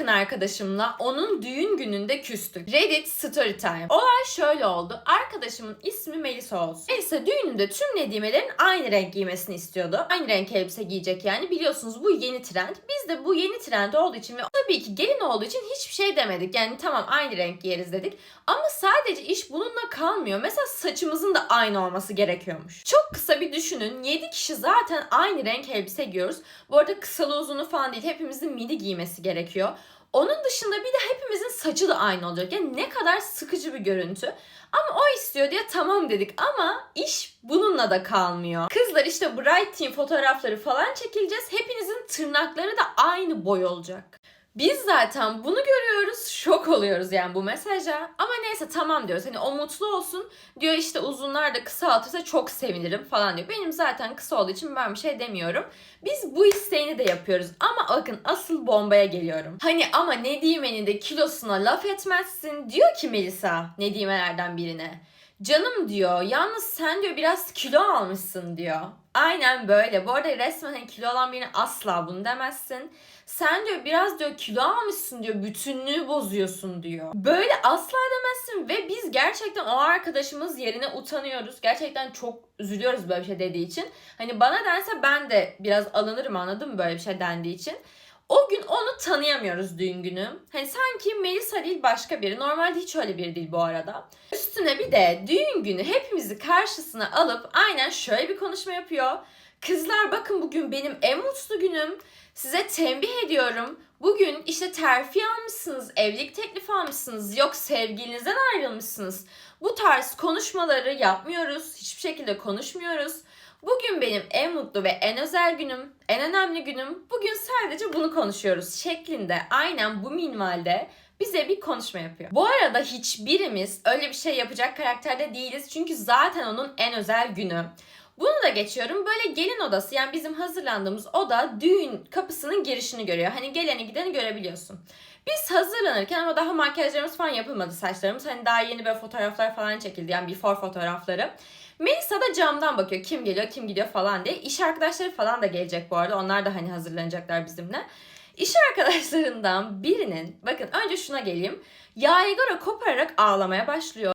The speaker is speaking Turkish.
yakın arkadaşımla onun düğün gününde küstük. Reddit story time. Olay şöyle oldu. Arkadaşımın ismi Melisa olsun. Melisa düğününde tüm Nedime'lerin aynı renk giymesini istiyordu. Aynı renk elbise giyecek yani. Biliyorsunuz bu yeni trend. Biz de bu yeni trend olduğu için ve tabii ki gelin olduğu için hiçbir şey demedik. Yani tamam aynı renk giyeriz dedik. Ama sadece iş bununla kalmıyor. Mesela saçımızın da aynı olması gerekiyormuş. Çok kısa bir düşünün. 7 kişi zaten aynı renk elbise giyiyoruz. Bu arada kısalı uzunu falan değil. Hepimizin midi giymesi gerekiyor. Onun dışında bir de hepimizin saçı da aynı olacak. Yani ne kadar sıkıcı bir görüntü. Ama o istiyor diye tamam dedik ama iş bununla da kalmıyor. Kızlar işte Bright Team fotoğrafları falan çekileceğiz. Hepinizin tırnakları da aynı boy olacak. Biz zaten bunu görüyoruz, şok oluyoruz yani bu mesaja. Ama neyse tamam diyoruz. Hani o mutlu olsun. Diyor işte uzunlar da kısaltırsa çok sevinirim falan diyor. Benim zaten kısa olduğu için ben bir şey demiyorum. Biz bu isteğini de yapıyoruz. Ama bakın asıl bombaya geliyorum. Hani ama Nedime'nin de kilosuna laf etmezsin. Diyor ki Melisa Nedime'lerden birine. Canım diyor yalnız sen diyor biraz kilo almışsın diyor. Aynen böyle. Bu arada resmen hani kilo alan birine asla bunu demezsin. Sen diyor biraz diyor kilo almışsın diyor. Bütünlüğü bozuyorsun diyor. Böyle asla demezsin ve biz gerçekten o arkadaşımız yerine utanıyoruz. Gerçekten çok üzülüyoruz böyle bir şey dediği için. Hani bana dense ben de biraz alınırım anladın mı böyle bir şey dendiği için. O gün onu tanıyamıyoruz düğün günü. Hani sanki Melisa değil başka biri. Normalde hiç öyle biri değil bu arada. Üstüne bir de düğün günü hepimizi karşısına alıp aynen şöyle bir konuşma yapıyor. Kızlar bakın bugün benim en mutlu günüm. Size tembih ediyorum. Bugün işte terfi almışsınız, evlilik teklifi almışsınız, yok sevgilinizden ayrılmışsınız. Bu tarz konuşmaları yapmıyoruz. Hiçbir şekilde konuşmuyoruz. Bugün benim en mutlu ve en özel günüm, en önemli günüm. Bugün sadece bunu konuşuyoruz şeklinde aynen bu minvalde bize bir konuşma yapıyor. Bu arada hiçbirimiz öyle bir şey yapacak karakterde değiliz. Çünkü zaten onun en özel günü. Bunu da geçiyorum. Böyle gelin odası yani bizim hazırlandığımız oda düğün kapısının girişini görüyor. Hani geleni gideni görebiliyorsun. Biz hazırlanırken ama daha makyajlarımız falan yapılmadı saçlarımız. Hani daha yeni böyle fotoğraflar falan çekildi. Yani before fotoğrafları. Melisa da camdan bakıyor. Kim geliyor, kim gidiyor falan diye. İş arkadaşları falan da gelecek bu arada. Onlar da hani hazırlanacaklar bizimle. İş arkadaşlarından birinin, bakın önce şuna geleyim. Yaygara kopararak ağlamaya başlıyor.